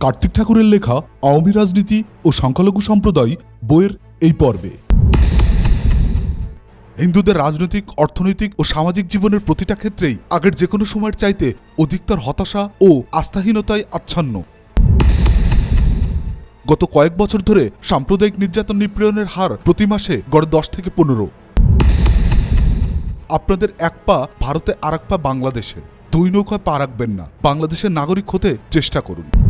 কার্তিক ঠাকুরের লেখা আওয়ামী রাজনীতি ও সংখ্যালঘু সম্প্রদায় বইয়ের এই পর্বে। হিন্দুদের রাজনৈতিক, অর্থনৈতিক ও সামাজিক জীবনের প্রতিটা ক্ষেত্রেই আগের যে কোনো সময়ের চাইতে অধিকতর হতাশা ও আস্থাহীনতায় আচ্ছন্ন। গত কয়েক বছর ধরে সাম্প্রদায়িক নির্যাতন নিপীড়নের হার প্রতি মাসে গড়ে দশ থেকে পনেরো। আপনাদের এক পা ভারতে আর পা বাংলাদেশে। দুই নৌকায় পা রাখবেন না। বাংলাদেশের নাগরিক হতে চেষ্টা করুন।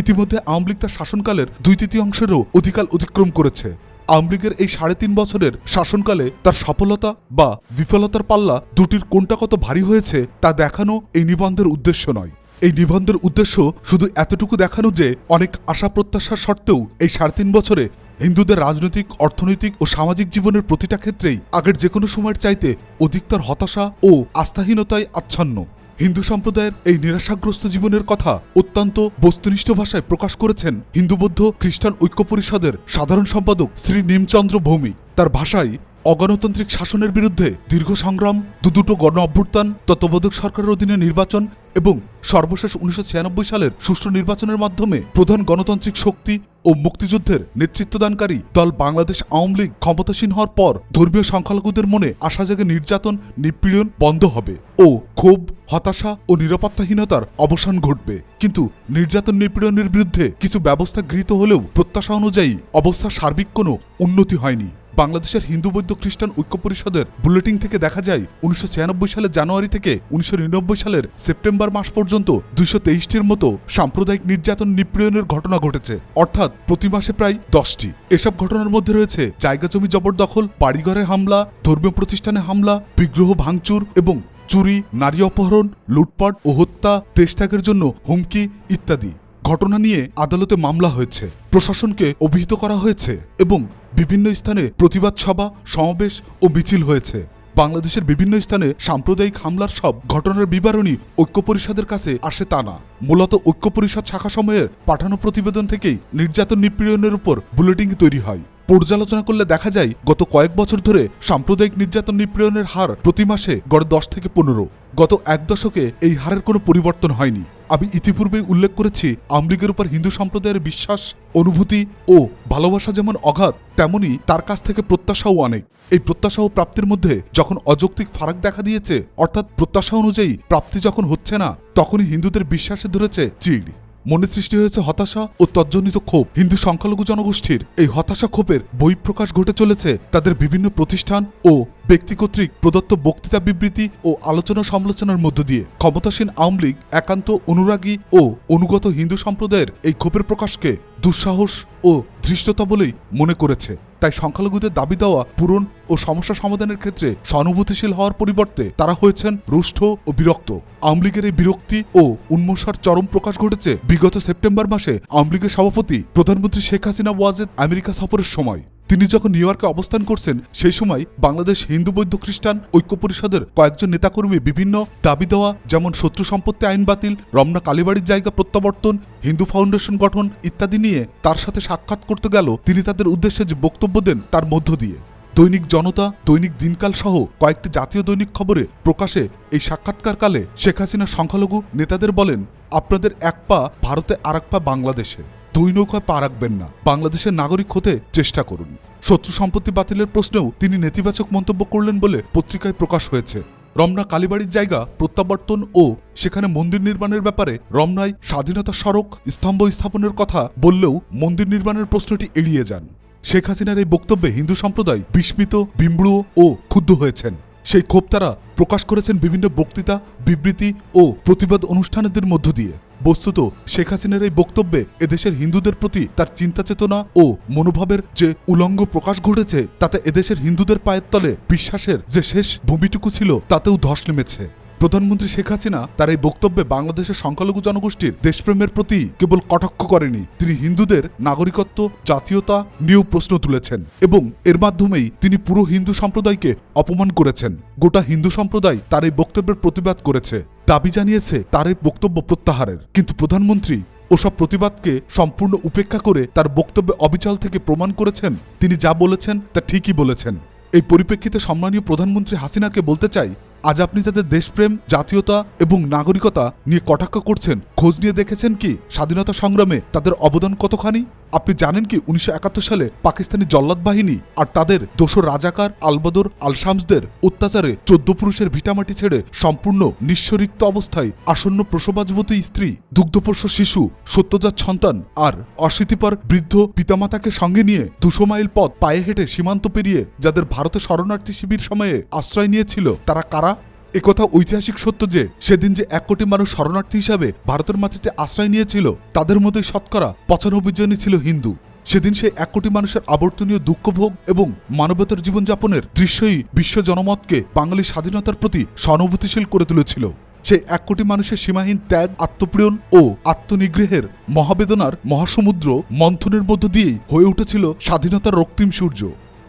ইতিমধ্যে আওয়ামী লীগ তার শাসনকালের দুই তৃতীয়াংশেরও অধিকাল অতিক্রম করেছে। আওয়ামী লীগের এই সাড়ে তিন বছরের শাসনকালে তার সফলতা বা বিফলতার পাল্লা দুটির কোনটা কত ভারী হয়েছে তা দেখানো এই নিবন্ধের উদ্দেশ্য নয়। এই নিবন্ধের উদ্দেশ্য শুধু এতটুকু দেখানো যে অনেক আশা প্রত্যাশার সত্ত্বেও এই সাড়ে তিন বছরে হিন্দুদের রাজনৈতিক, অর্থনৈতিক ও সামাজিক জীবনের প্রতিটা ক্ষেত্রেই আগের যে কোনো সময়ের চাইতে অধিকতর হতাশা ও আস্থাহীনতায় আচ্ছন্ন। হিন্দু সম্প্রদায়ের এই নিরাশাগ্রস্ত জীবনের কথা অত্যন্ত বস্তুনিষ্ঠ ভাষায় প্রকাশ করেছেন হিন্দু বৌদ্ধ খ্রিস্টান ঐক্য পরিষদের সাধারণ সম্পাদক শ্রী নিমচন্দ্র ভৌমিক। তার ভাষায় অগণতান্ত্রিক শাসনের বিরুদ্ধে দীর্ঘ সংগ্রাম দুদুটো গণ অভ্যুত্থান, তত্ত্বাবধায়ক সরকারের অধীনে নির্বাচন এবং সর্বশেষ উনিশশো ছিয়ানব্বই সালের সুষ্ঠু নির্বাচনের মাধ্যমে প্রধান গণতান্ত্রিক শক্তি ও মুক্তিযুদ্ধের নেতৃত্বদানকারী দল বাংলাদেশ আওয়ামী লীগ ক্ষমতাসীন হওয়ার পর ধর্মীয় সংখ্যালঘুদের মনে আশা জাগে নির্যাতন, নিপীড়ন বন্ধ হবে ও ক্ষোভ, হতাশা ও নিরাপত্তাহীনতার অবসান ঘটবে। কিন্তু নির্যাতন, নিপীড়নের বিরুদ্ধে কিছু ব্যবস্থা গৃহীত হলেও প্রত্যাশা অনুযায়ী অবস্থা সার্বিক কোনো উন্নতি হয়নি। বাংলাদেশের হিন্দু বৌদ্ধ খ্রিস্টান ঐক্য পরিষদের বুলেটিন থেকে দেখা যায়, উনিশশো ছিয়ানব্বই সালের জানুয়ারি থেকে উনিশশো নিরানব্বই সালের সেপ্টেম্বর মাস পর্যন্ত দুইশো তেইশটির মতো সাম্প্রদায়িক নির্যাতন নিপীড়নের ঘটনা ঘটেছে। অর্থাৎ প্রতি মাসে প্রায় দশটি। এসব ঘটনার মধ্যে রয়েছে জায়গা জমি জবরদখল, বাড়িঘরে হামলা, ধর্মীয় প্রতিষ্ঠানে হামলা, বিগ্রহ ভাঙচুর এবং চুরি, নারী অপহরণ, লুটপাট ও হত্যা দেশত্যাগের জন্য হুমকি ইত্যাদি। ঘটনা নিয়ে আদালতে মামলা হয়েছে। প্রশাসনকে অভিহিত করা হয়েছে এবং বিভিন্ন স্থানে প্রতিবাদ সভা, সমাবেশ ও মিছিল হয়েছে। বাংলাদেশের বিভিন্ন স্থানে সাম্প্রদায়িক হামলার সব ঘটনার বিবরণী ঐক্য পরিষদের কাছে আসে তা না। মূলত ঐক্য পরিষদ শাখা সময়ের পাঠানো প্রতিবেদন থেকেই নির্যাতন নিপীড়নের উপর বুলেটিং তৈরি হয়। পর্যালোচনা করলে দেখা যায়, গত কয়েক বছর ধরে সাম্প্রদায়িক নির্যাতন নিপীড়নের হার প্রতি মাসে গড়ে দশ থেকে পনেরো। গত এক দশকে এই হারের কোনো পরিবর্তন হয়নি। আমি ইতিপূর্বেই উল্লেখ করেছি আমলিগের উপর হিন্দু সম্প্রদায়ের বিশ্বাস, অনুভূতি ও ভালোবাসা যেমন অগাধ, তেমনি তার কাছ থেকে প্রত্যাশাও অনেক। এই প্রত্যাশা ও প্রাপ্তির মধ্যে যখন অযৌক্তিক ফারাক দেখা দিয়েছে, অর্থাৎ প্রত্যাশা অনুযায়ী প্রাপ্তি যখন হচ্ছে না, তখনই হিন্দুদের বিশ্বাসে ধরেছে চিড়। মনে সৃষ্টি হয়েছে হতাশা ও তজ্জনিত ক্ষোভ। হিন্দু সংখ্যালঘু জনগোষ্ঠীর এই হতাশা ক্ষোভের বহিঃপ্রকাশ ঘটে চলেছে তাদের বিভিন্ন প্রতিষ্ঠান ও ব্যক্তি কর্তৃক প্রদত্ত বক্তৃতা বিবৃতি ও আলোচনা সমালোচনার মধ্য দিয়ে ক্ষমতাসীন আওয়ামী লীগ, একান্ত অনুরাগী ও অনুগত হিন্দু সম্প্রদায়ের এই ক্ষোভের প্রকাশকে দুঃসাহস ও ধৃষ্টতা বলেই মনে করেছে। তাই সংখ্যালঘুদের দাবি দেওয়া পূরণ ও সমস্যা সমাধানের ক্ষেত্রে সহানুভূতিশীল হওয়ার পরিবর্তে তারা হয়েছেন রুষ্ট ও বিরক্ত। আওয়ামী লীগের এই বিরক্তি ও উন্মোষার চরম প্রকাশ ঘটেছে বিগত সেপ্টেম্বর মাসে আওয়ামী লীগের সভাপতি প্রধানমন্ত্রী শেখ হাসিনা ওয়াজেদ আমেরিকা সফরের সময়। তিনি যখন নিউ ইয়র্কে অবস্থান করছেন, সেই সময় বাংলাদেশ হিন্দু বৌদ্ধ খ্রিস্টান ঐক্য পরিষদের কয়েকজন নেতাকর্মী বিভিন্ন দাবি দেওয়া, যেমন শত্রু সম্পত্তি আইন বাতিল, রমনা কালীবাড়ির জায়গা প্রত্যাবর্তন, হিন্দু ফাউন্ডেশন গঠন ইত্যাদি নিয়ে তার সাথে সাক্ষাৎ করতে গেল তিনি তাদের উদ্দেশ্যে যে বক্তব্য দেন তার মধ্য দিয়ে। দৈনিক জনতা, দৈনিক দিনকাল সহ কয়েকটি জাতীয় দৈনিক খবরে প্রকাশে এই সাক্ষাৎকারকালে শেখ হাসিনা সংখ্যালঘু নেতাদের বলেন, আপনাদের এক পা ভারতে আর পা বাংলাদেশে। দুই নৌকায় পা রাখবেন না। বাংলাদেশের নাগরিক হতে চেষ্টা করুন। শত্রু সম্পত্তি বাতিলের প্রশ্নেও তিনি নেতিবাচক মন্তব্য করলেন বলে পত্রিকায় প্রকাশ হয়েছে। রমনা কালীবাড়ির জায়গা প্রত্যাবর্তন ও সেখানে মন্দির নির্মাণের ব্যাপারে রমনায় স্বাধীনতা সড়ক স্তম্ভ স্থাপনের কথা বললেও মন্দির নির্মাণের প্রশ্নটি এড়িয়ে যান। শেখ হাসিনার এই বক্তব্যে হিন্দু সম্প্রদায় বিস্মিত বিম্বড় ও ক্ষুব্ধ হয়েছেন। সেই ক্ষোভ তারা প্রকাশ করেছেন বিভিন্ন বক্তৃতা, বিবৃতি ও প্রতিবাদ অনুষ্ঠানদের মধ্য দিয়ে। বস্তুত শেখ হাসিনার এই বক্তব্যে এদেশের হিন্দুদের প্রতি তার চিন্তা চেতনা ও মনোভাবের যে উলঙ্গ প্রকাশ ঘটেছে, তাতে এদেশের হিন্দুদের পায়ের তলে বিশ্বাসের যে শেষ ভূমিটুকু ছিল, তাতেও ধস নেমেছে। প্রধানমন্ত্রী শেখ হাসিনা তার এই বক্তব্যে বাংলাদেশের সংখ্যালঘু জনগোষ্ঠীর দেশপ্রেমের প্রতি কেবল কটাক্ষ করেনি। তিনি হিন্দুদের নাগরিকত্ব, জাতীয়তা নিয়েও প্রশ্ন তুলেছেন এবং এর মাধ্যমেই তিনি পুরো হিন্দু সম্প্রদায়কে অপমান করেছেন। গোটা হিন্দু সম্প্রদায় তার এই বক্তব্যের প্রতিবাদ করেছে। দাবি জানিয়েছে তার এই বক্তব্য প্রত্যাহারের। কিন্তু প্রধানমন্ত্রী ওসব প্রতিবাদকে সম্পূর্ণ উপেক্ষা করে তার বক্তব্যে অবিচল থেকে প্রমাণ করেছেন। তিনি যা বলেছেন তা ঠিকই বলেছেন। এই পরিপ্রেক্ষিতে সম্মানীয় প্রধানমন্ত্রী হাসিনাকে বলতে চাই আজ আপনি যাদের দেশপ্রেম, জাতীয়তা এবং নাগরিকতা নিয়ে কটাক্ষ করছেন, খোঁজ নিয়ে দেখেছেন কি স্বাধীনতা সংগ্রামে তাদের অবদান কতখানি? আপনি জানেন কি উনিশশো একাত্তর সালে পাকিস্তানি জল্লাদ বাহিনী আর তাদের দোসর রাজাকার আলবদর আল শামসদের অত্যাচারে চোদ্দ পুরুষের ভিটামাটি ছেড়ে সম্পূর্ণ নিঃস্বরিক্ত অবস্থায় আসন্ন প্রসবাজবতী স্ত্রী, দুগ্ধপোষ্য শিশু, সত্যজাত সন্তান আর অশীতিপর বৃদ্ধ পিতামাতাকে সঙ্গে নিয়ে দুশো মাইল পথ পায়ে হেঁটে সীমান্ত পেরিয়ে যাদের ভারতে শরণার্থী শিবির সময়ে আশ্রয় নিয়েছিল, তারা কারা একথা ঐতিহাসিক সত্য যে, সেদিন যে এক কোটি মানুষ শরণার্থী হিসাবে ভারতের মাটিতে আশ্রয় নিয়েছিল, তাদের মধ্যে শতকরা পঁচানব্বই জনই ছিল হিন্দু। সেদিন সেই এক কোটি মানুষের আবর্তনীয় দুঃখভোগ এবং মানবতার জীবনযাপনের দৃশ্যই বিশ্ব জনমতকে বাঙালি স্বাধীনতার প্রতি সহানুভূতিশীল করে তুলেছিল। সেই এক কোটি মানুষের সীমাহীন ত্যাগ আত্মপ্রিয়ন ও আত্মনিগ্রহের মহাবেদনার মহাসমুদ্র মন্থনের মধ্য দিয়েই হয়ে উঠেছিল স্বাধীনতার রক্তিম সূর্য।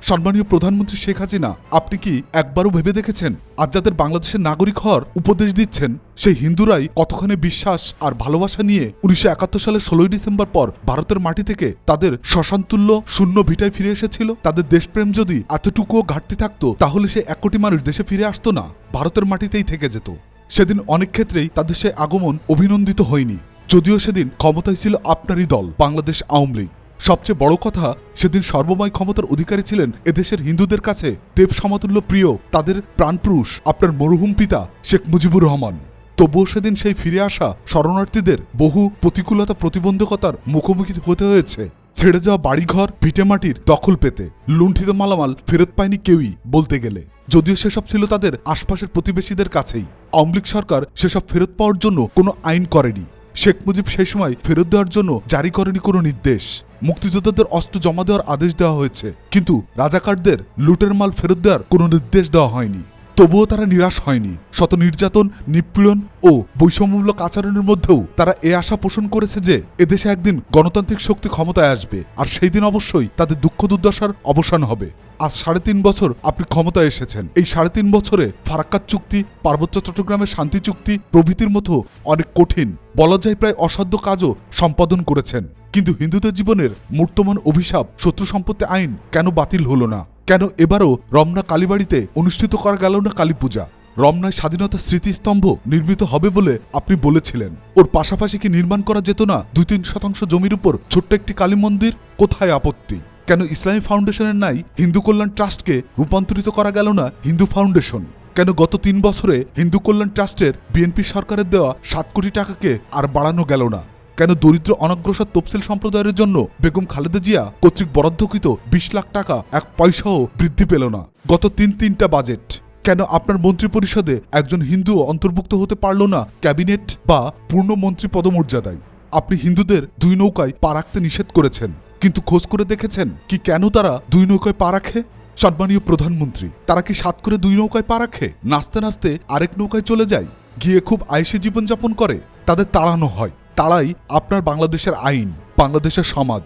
সম্মানীয় প্রধানমন্ত্রী শেখ হাসিনা, আপনি কি একবারও ভেবে দেখেছেন আজ যাদের বাংলাদেশের নাগরিক হওয়ার উপদেশ দিচ্ছেন, সেই হিন্দুরাই কতখানি বিশ্বাস আর ভালোবাসা নিয়ে উনিশশো একাত্তর সালের ষোলোই ডিসেম্বর পর ভারতের মাটি থেকে তাদের শ্মশানতুল্য শূন্য ভিটায় ফিরে এসেছিল? তাদের দেশপ্রেম যদি এতটুকুও ঘাটতি থাকতো, তাহলে সে এক কোটি মানুষ দেশে ফিরে আসতো না, ভারতের মাটিতেই থেকে যেত। সেদিন অনেক ক্ষেত্রেই তাদের সে আগমন অভিনন্দিত হয়নি। যদিও সেদিন ক্ষমতায় ছিল আপনারই দল, বাংলাদেশ আওয়ামী লীগ। সবচেয়ে বড় কথা, সেদিন সর্বময় ক্ষমতার অধিকারী ছিলেন এদেশের হিন্দুদের কাছে দেব সমতুল্য প্রিয়, তাদের প্রাণপুরুষ, আপনার মরহুম পিতা শেখ মুজিবুর রহমান। তবুও সেদিন সেই ফিরে আসা শরণার্থীদের বহু প্রতিকূলতা প্রতিবন্ধকতার মুখোমুখি হতে হয়েছে। ছেড়ে যাওয়া বাড়িঘর ভিটেমাটির দখল পেতে লুণ্ঠিত মালামাল ফেরত পায়নি কেউই বলতে গেলে। যদিও সেসব ছিল তাদের আশপাশের প্রতিবেশীদের কাছেই। আওয়ামী সরকার সেসব ফেরত পাওয়ার জন্য কোনো আইন করেনি। শেখ মুজিব সেই সময় ফেরত দেওয়ার জন্য জারি করেনি কোনো নির্দেশ। মুক্তিযোদ্ধাদের অস্ত্র জমা দেওয়ার আদেশ দেওয়া হয়েছে। কিন্তু রাজাকারদের লুটের মাল ফেরত দেওয়ার কোনো নির্দেশ দেওয়া হয়নি। তবুও তারা নিরাশ হয়নি। শত নির্যাতন, নিপীড়ন ও বৈষম্যমূলক আচরণের মধ্যেও তারা এ আশা পোষণ করেছে যে এদেশে একদিন গণতান্ত্রিক শক্তি ক্ষমতায় আসবে আর সেই দিন অবশ্যই তাদের দুঃখ দুর্দশার অবসান হবে। আজ সাড়ে তিন বছর আপনি ক্ষমতায় এসেছেন। এই সাড়ে তিন বছরে ফারাক্কাত চুক্তি, পার্বত্য চট্টগ্রামের শান্তি চুক্তি প্রভৃতির মতো অনেক কঠিন, বলা যায় প্রায় অসাধ্য কাজও সম্পাদন করেছেন। কিন্তু হিন্দুদের জীবনের মূর্তমান অভিশাপ, শত্রু সম্পত্তি আইন কেন বাতিল হলো না? কেন এবারও রমনা কালীবাড়িতে অনুষ্ঠিত করা গেল না কালী পূজা রমনায় স্বাধীনতা স্মৃতিস্তম্ভ নির্মিত হবে বলে আপনি বলেছিলেন। ওর পাশাপাশি কি নির্মাণ করা যেত না? দুই তিন শতাংশ জমির উপর ছোট্ট একটি কালী মন্দির? কোথায় আপত্তি? কেন ইসলামী ফাউন্ডেশনের নাই হিন্দু কল্যাণ ট্রাস্টকে রূপান্তরিত করা গেল না হিন্দু ফাউন্ডেশন? কেন গত তিন বছরে হিন্দু কল্যাণ ট্রাস্টের বিএনপি সরকারের দেওয়া সাত কোটি টাকাকে আর বাড়ানো গেল না? কেন দরিদ্র অনগ্রসর তফসিল সম্প্রদায়ের জন্য বেগম খালেদা জিয়া কর্তৃক বরাদ্দকৃত বিশ লাখ টাকা এক পয়সাও বৃদ্ধি পেল না? গত তিন তিনটা বাজেট। কেন আপনার মন্ত্রী পরিষদে একজন হিন্দু অন্তর্ভুক্ত হতে পারল না ক্যাবিনেট বা পূর্ণ মন্ত্রী পদমর্যাদায়? আপনি হিন্দুদের দুই নৌকায় পা রাখতে নিষেধ করেছেন, কিন্তু খোঁজ করে দেখেছেন কি কেন তারা দুই নৌকায় পা রাখে? সম্মানীয় প্রধানমন্ত্রী, তারা কি সাত করে দুই নৌকায় পা রাখে? নাচতে নাচতে আরেক নৌকায় চলে যায়, গিয়ে খুব আয়সে জীবনযাপন করে, তাদের তাড়ানো হয়। তারাই আপনার বাংলাদেশের আইন, বাংলাদেশের সমাজ।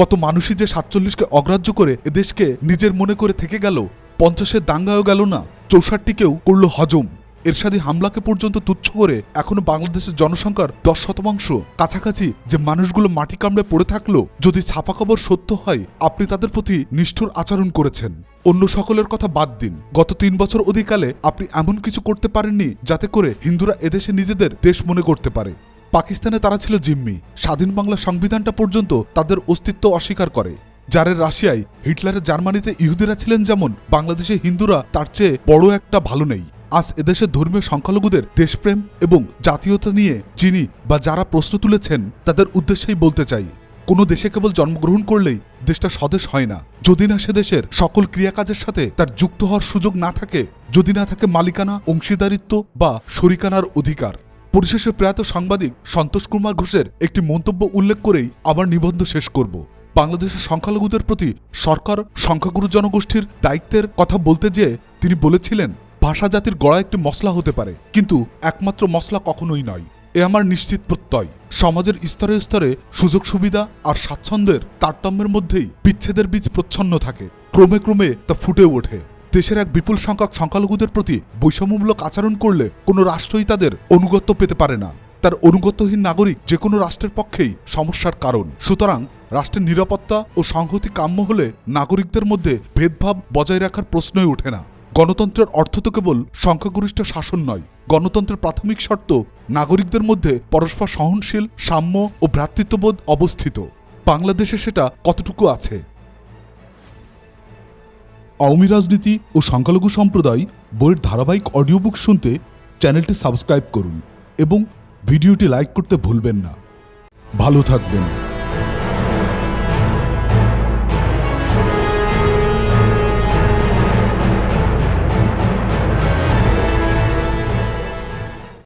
কত মানুষই যে সাতচল্লিশকে অগ্রাহ্য করে এদেশকে নিজের মনে করে থেকে গেল পঞ্চাশের দাঙ্গাও গেল না, চৌষট্টিকেও করল হজম। এরশাদি হামলাকে পর্যন্ত তুচ্ছ করে এখনও বাংলাদেশের জনসংখ্যার দশ শতাংশ। কাছাকাছি যে মানুষগুলো মাটি কামড়ে পড়ে থাকল, যদি ছাপা খবর সত্য হয়, আপনি তাদের প্রতি নিষ্ঠুর আচরণ করেছেন। অন্য সকলের কথা বাদ দিন। গত তিন বছর অধিকালে আপনি এমন কিছু করতে পারেননি, যাতে করে হিন্দুরা এদেশে নিজেদের দেশ মনে করতে পারে। পাকিস্তানে তারা ছিল জিম্মি। স্বাধীন বাংলা সংবিধানটা পর্যন্ত তাদের অস্তিত্ব অস্বীকার করে। জারের রাশিয়ায় হিটলারের জার্মানিতে ইহুদিরা ছিলেন যেমন, বাংলাদেশে হিন্দুরা তার চেয়ে বড় একটা ভালো নেই। আজ এদেশের ধর্মীয় সংখ্যালঘুদের দেশপ্রেম এবং জাতীয়তা নিয়ে যিনি বা যারা প্রশ্ন তুলেছেন, তাদের উদ্দেশ্যেই বলতে চাই, কোনো দেশে কেবল জন্মগ্রহণ করলেই দেশটা স্বদেশ হয় না। যদি না সে দেশের সকল ক্রিয়াকাজের সাথে তার যুক্ত হওয়ার সুযোগ না থাকে, যদি না থাকে মালিকানা, অংশীদারিত্ব বা শরিকানার অধিকার। পরিশেষে প্রয়াত সাংবাদিক সন্তোষ কুমার ঘোষের একটি মন্তব্য উল্লেখ করেই আমার নিবন্ধ শেষ করব। বাংলাদেশের সংখ্যালঘুদের প্রতি সরকার সংখ্যাগুরু জনগোষ্ঠীর দায়িত্বের কথা বলতে যেয়ে তিনি বলেছিলেন, ভাষা জাতির গড়া একটি মশলা হতে পারে, কিন্তু একমাত্র মশলা কখনোই নয়। এ আমার নিশ্চিত প্রত্যয়। সমাজের স্তরে স্তরে সুযোগ সুবিধা আর স্বাচ্ছন্দ্যের তারতম্যের মধ্যেই বিচ্ছেদের বীজ প্রচ্ছন্ন থাকে। ক্রমে ক্রমে তা ফুটে ওঠে। দেশের এক বিপুল সংখ্যক সংখ্যালঘুদের প্রতি বৈষম্যমূলক আচরণ করলে কোনো রাষ্ট্রই তাদের অনুগত্য পেতে পারে না। তার অনুগতহীন নাগরিক যে কোনো রাষ্ট্রের পক্ষেই সমস্যার কারণ। সুতরাং রাষ্ট্রের নিরাপত্তা ও সংহতি কাম্য হলে নাগরিকদের মধ্যে ভেদভাব বজায় রাখার প্রশ্নই ওঠে না। গণতন্ত্রের অর্থ তো কেবল সংখ্যাগরিষ্ঠ শাসন নয়, গণতন্ত্রের প্রাথমিক শর্ত নাগরিকদের মধ্যে পরস্পর সহনশীল, সাম্য ও ভ্রাতৃত্ববোধ অবস্থিত। বাংলাদেশে সেটা কতটুকু আছে? আওয়ামী রাজনীতি ও সংখ্যালঘু সম্প্রদায় বইয়ের ধারাবাহিক অডিও বুক শুনতে চ্যানেলটি সাবস্ক্রাইব করুন এবং ভিডিওটি লাইক করতে ভুলবেন না। ভালো থাকবেন।